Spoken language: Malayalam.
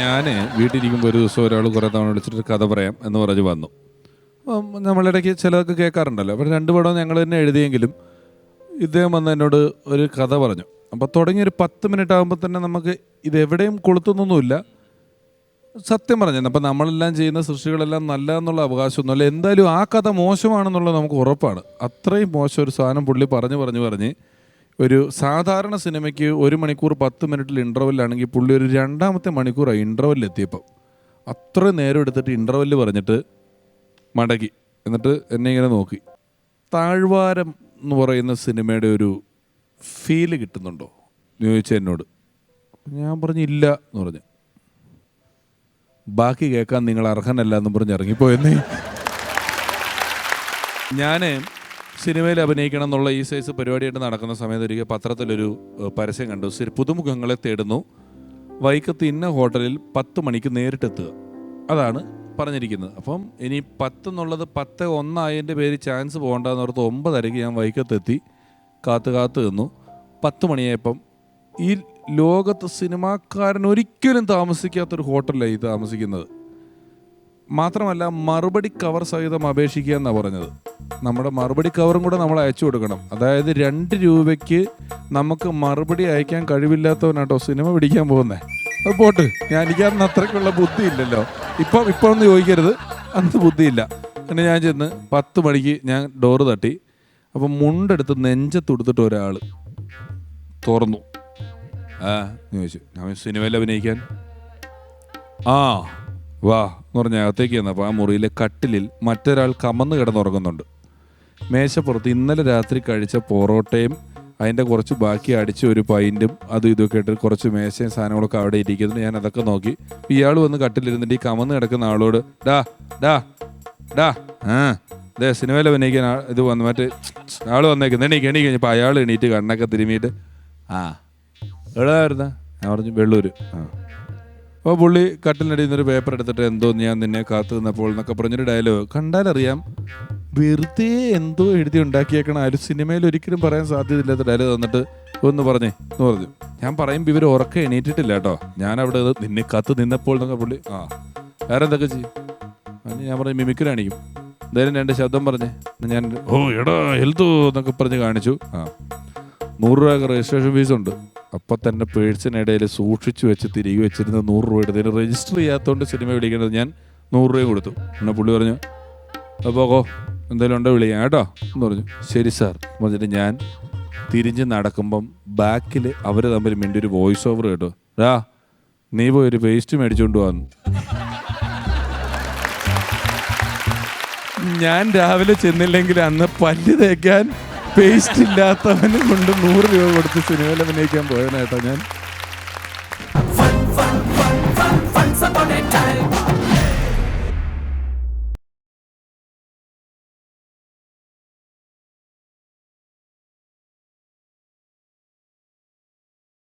ഞാൻ വീട്ടിലിരിക്കുമ്പോൾ ഒരു ദിവസം ഒരാൾ കുറേ തവണ വിളിച്ചിട്ട് കഥ പറയാം എന്ന് പറഞ്ഞ് വന്നു. അപ്പം നമ്മളിടയ്ക്ക് ചിലതൊക്കെ കേൾക്കാറുണ്ടല്ലോ. അപ്പോൾ രണ്ട് പടം ഞങ്ങൾ തന്നെ എഴുതിയെങ്കിലും ഇദ്ദേഹം വന്ന് എന്നോട് ഒരു കഥ പറഞ്ഞു. അപ്പോൾ തുടങ്ങി ഒരു പത്ത് മിനിറ്റ് ആകുമ്പോൾ തന്നെ നമുക്ക് ഇതെവിടെയും കൊളുത്തുന്നൊന്നുമില്ല. സത്യം പറഞ്ഞു അപ്പം നമ്മളെല്ലാം ചെയ്യുന്ന സൃഷ്ടികളെല്ലാം നല്ല എന്നുള്ള അവകാശമൊന്നുമില്ല. എന്തായാലും ആ കഥ മോശമാണെന്നുള്ളത് നമുക്ക് ഉറപ്പാണ്. അത്രയും മോശം ഒരു സാധനം പുള്ളി പറഞ്ഞു പറഞ്ഞു പറഞ്ഞ് ഒരു സാധാരണ സിനിമയ്ക്ക് ഒരു മണിക്കൂർ പത്ത് മിനിറ്റിൽ ഇന്റർവെല്ലാണെങ്കിൽ പുള്ളി ഒരു രണ്ടാമത്തെ മണിക്കൂറായി ഇന്റർവെല്ലിൽ എത്തിയപ്പം. അത്ര നേരം എടുത്തിട്ട് ഇന്റർവെല്ല് പറഞ്ഞിട്ട് മടക്കി എന്നിട്ട് എന്നെ ഇങ്ങനെ നോക്കി. താഴ്വാരം എന്ന് പറയുന്ന സിനിമയുടെ ഒരു ഫീൽ കിട്ടുന്നുണ്ടോ? ചോദിച്ചു എന്നോട്. ഞാൻ പറഞ്ഞില്ല എന്ന് പറഞ്ഞു. ബാക്കി കേൾക്കാൻ നിങ്ങൾ അർഹനല്ല എന്ന് പറഞ്ഞ് ഇറങ്ങിപ്പോയെന്നേ. ഞാൻ സിനിമയിൽ അഭിനയിക്കണം എന്നുള്ള ഈ സൈസ് പരിപാടിയായിട്ട് നടക്കുന്ന സമയത്ത് ഒരിക്കൽ പത്രത്തിലൊരു പരസ്യം കണ്ടു. ശരി പുതുമുഖങ്ങളെ തേടുന്നു. വൈക്കത്ത് ഇന്ന ഹോട്ടലിൽ പത്ത് മണിക്ക് നേരിട്ടെത്തുക. അതാണ് പറഞ്ഞിരിക്കുന്നത്. അപ്പം ഇനി പത്ത് എന്നുള്ളത് പത്ത് ഒന്നായതിന്റെ പേര് ചാൻസ് പോകണ്ടെന്ന് ഓർത്ത് ഒമ്പതരയ്ക്ക് ഞാൻ വൈക്കത്തെത്തി കാത്ത് കാത്ത് നിന്നു. പത്ത് മണിയായപ്പം ഈ ലോകത്ത് സിനിമാക്കാരൻ ഒരിക്കലും താമസിക്കാത്തൊരു ഹോട്ടലിലായി താമസിക്കുന്നത്. മാത്രമല്ല മറുപടി കവർ സഹിതം അപേക്ഷിക്കുക എന്നാണ് പറഞ്ഞത്. നമ്മുടെ മറുപടി കവറും കൂടെ നമ്മൾ അയച്ചു കൊടുക്കണം. അതായത് രണ്ട് രൂപയ്ക്ക് നമുക്ക് മറുപടി അയക്കാൻ കഴിവില്ലാത്തവനാട്ടോ സിനിമ പിടിക്കാൻ പോകുന്നത് അത് പോട്ട്. ഞാൻ എനിക്ക് അന്ന് അത്രയ്ക്കുള്ള ബുദ്ധി ഇല്ലല്ലോ ഇപ്പം ഇപ്പം ഒന്ന് ചോദിക്കരുത്. അന്ന് ബുദ്ധിയില്ല. പിന്നെ ഞാൻ ചെന്ന് പത്ത് മണിക്ക് ഞാൻ ഡോറ് തട്ടി. അപ്പം മുണ്ടെടുത്ത് നെഞ്ചത്തുടുത്തിട്ട് ഒരാൾ തുറന്നു. ആ ചോദിച്ചു. ഞാൻ സിനിമയിൽ അഭിനയിക്കാൻ? ആ വാ. എന്ന് പറഞ്ഞ അകത്തേക്ക് ചെന്നപ്പോൾ ആ മുറിയിലെ കട്ടിലിൽ മറ്റൊരാൾ കമന്ന് കിടന്നുറങ്ങുന്നുണ്ട്. മേശപ്പുറത്ത് ഇന്നലെ രാത്രി കഴിച്ച പൊറോട്ടയും അതിന്റെ കുറച്ച് ബാക്കി അടിച്ച ഒരു പൈന്റും അതും ഇതൊക്കെ ഇട്ട് കുറച്ച് മേശയും സാധനങ്ങളൊക്കെ അവിടെ ഇരിക്കുന്നുണ്ട്. ഞാൻ അതൊക്കെ നോക്കി. ഇയാൾ വന്ന് കട്ടിലിരുന്നിട്ട് ഈ കമന്ന് കിടക്കുന്ന ആളോട് ഡാ ഡാ ഡാ ആ അതെ സിനിമയിൽ അഭിനയിക്കാൻ ഇത് വന്ന് മറ്റേ ആൾ വന്നേക്കുന്നു. എണീക്ക് എണീക്ക്. കഴിഞ്ഞപ്പോൾ അയാൾ എണീറ്റ് കണ്ണൊക്കെ തിരുമിയിട്ട് ആ എവിടെയായിരുന്ന ഞാൻ പറഞ്ഞു വെള്ളൂര്. ആ. അപ്പോൾ പുള്ളി കട്ടിലിനടിയിൽ നിന്നൊരു പേപ്പർ എടുത്തിട്ട് എന്തോ ഞാൻ നിന്നെ കാത്തു നിന്നപ്പോൾ എന്നൊക്കെ പറഞ്ഞൊരു ഡയലോഗ് കണ്ടാലറിയാം വെറുതെ എന്തോ എഴുതി ഉണ്ടാക്കിയേക്കണം ആരും സിനിമയിൽ ഒരിക്കലും പറയാൻ സാധ്യതയില്ലാത്ത ഡയലോഗ് തന്നിട്ട് ഒന്ന് പറഞ്ഞേ എന്ന് പറഞ്ഞു. ഞാൻ പറയുമ്പോൾ ഇവർ ഉറക്കം എണീറ്റിട്ടില്ല കേട്ടോ. ഞാൻ അവിടെ നിന്നെ കാത്തു നിന്നപ്പോൾ എന്നൊക്കെ പുള്ളി ആ വേറെ എന്തൊക്കെ ചെയ്യും? അതിന് ഞാൻ പറഞ്ഞു മിമിക്രി കാണിക്കും. എന്തായാലും രണ്ട് ശബ്ദം പറഞ്ഞേ ഞാൻ ഓ എടാ ഹെൽത്ത് എന്നൊക്കെ പറഞ്ഞ് കാണിച്ചു. ആ നൂറ് രൂപ രജിസ്ട്രേഷൻ ഫീസ് ഉണ്ട്. അപ്പം തന്നെ പേഴ്സിനിടയിൽ സൂക്ഷിച്ചു വെച്ച് തിരികെ വെച്ചിരുന്ന നൂറ് രൂപ എടുത്തതിന് രജിസ്റ്റർ ചെയ്യാത്തതുകൊണ്ട് സിനിമ വിളിക്കേണ്ടത് ഞാൻ നൂറ് രൂപയും കൊടുത്തു. പിന്നെ പുള്ളി പറഞ്ഞു അപ്പോൾ എന്തെങ്കിലും ഉണ്ടോ വിളിക്കാം കേട്ടോ എന്ന് പറഞ്ഞു. ശരി സാർ പറഞ്ഞിട്ട് ഞാൻ തിരിഞ്ഞ് നടക്കുമ്പം ബാക്കിൽ അവർ തമ്മിൽ മിണ്ടി ഒരു വോയിസ് ഓവർ കേട്ടോ. രാ നീ പോയി ഒരു പേസ്റ്റ് മേടിച്ചുകൊണ്ട് വന്നു ഞാൻ രാവിലെ ചെന്നില്ലെങ്കിൽ അന്ന് പല്ല് തേക്കാൻ പേസ്റ്റ് ഇല്ലാത്തവനും കൊണ്ട് നൂറ് രൂപ കൊടുത്ത് സിനിമയിൽ അഭിനയിക്കാൻ പോയതിനായിട്ടാണ് ഞാൻ.